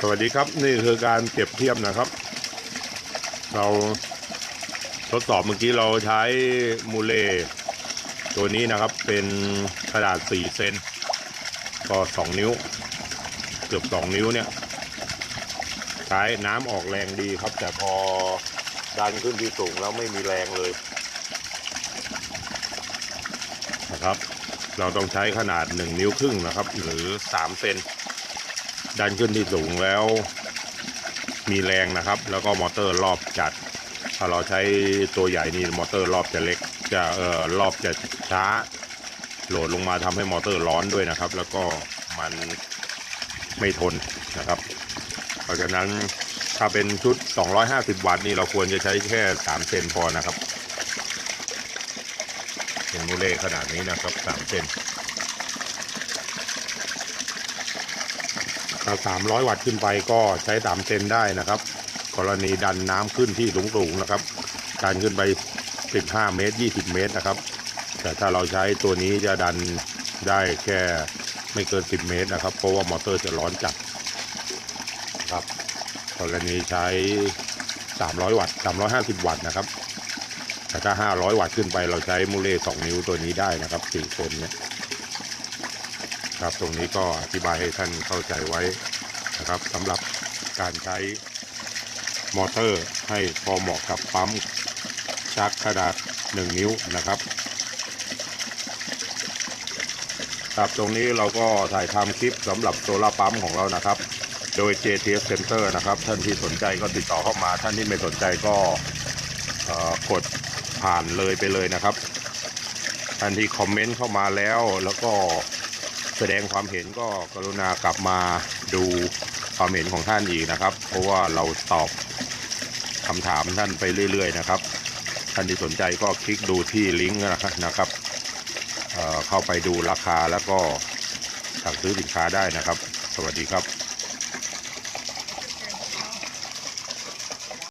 สวัสดีครับนี่คือการเปรียบเทียบนะครับ เราทดสอบเมื่อกี้เราใช้มูเลตัวนี้นะครับเป็นขนาด4เซนก็2นิ้ว เกือบ 2 นิ้วเนี่ยใช้น้ำออกแรงดีครับ แต่พอดันขึ้นที่สูงแล้วไม่มีแรงเลยนะครับ เราต้องใช้ขนาด 1 นิ้วครึ่งนะครับ หรือ 3 เซน ดันขึ้นที่สูงแล้วมีแรงนะครับ แล้วก็มอเตอร์รอบจัด ถ้าเราใช้ตัวใหญ่นี่มอเตอร์รอบจะเล็กจะเอ่อรอบจะช้า โหลดลงมาทำให้มอเตอร์ร้อนด้วยนะครับ แล้วก็มันไม่ทนนะครับ เพราะฉะนั้นถ้าเป็นชุด 250 วัตต์นี่เราควรจะใช้แค่ 3 เซนพอนะครับเป็นมูเล่ขนาดนี้นะครับ 3 เซน ถ้า300วัตต์ขึ้นไปก็ใช้ตามเซนได้นะครับ กรณีดันน้ำขึ้นที่สูงๆนะครับดันขึ้นไป15เมตร20เมตรนะครับ แต่ถ้าเราใช้ตัวนี้จะดันได้แค่ไม่เกิน10เมตรนะครับ เพราะว่ามอเตอร์จะร้อนจัดครับ กรณีใช้300วัตต์350วัตต์นะครับแต่ถ้า500วัตต์ขึ้นไปเราใช้มูเล่2นิ้วตัวนี้ได้นะครับ4เซนเนี่ย ครับตรงนี้ก็อธิบายให้ท่านเข้าใจไว้นะครับสำหรับการใช้มอเตอร์ให้พอเหมาะกับปั๊มชักขนาด 1 นิ้วนะครับ ครับตรงนี้เราก็ถ่ายทำคลิปสำหรับโซลาปั๊มของเรานะครับ โดย JTS Center นะครับ ท่านที่สนใจก็ติดต่อเข้ามา ท่านที่ไม่สนใจก็กดผ่านเลยไปเลยนะครับ ท่านที่คอมเมนต์เข้ามาแล้วแล้วก็ แสดงความเห็นก็กรุณากลับมาดูความเห็นของท่านอีกนะครับ เพราะว่าเราตอบคำถามท่านไปเรื่อย ๆ นะครับ ท่านที่สนใจก็คลิกดูที่ลิงก์นะครับเเข้าไปดูราคาแล้วก็สั่งซื้อสินค้าได้นะครับ สวัสดีครับ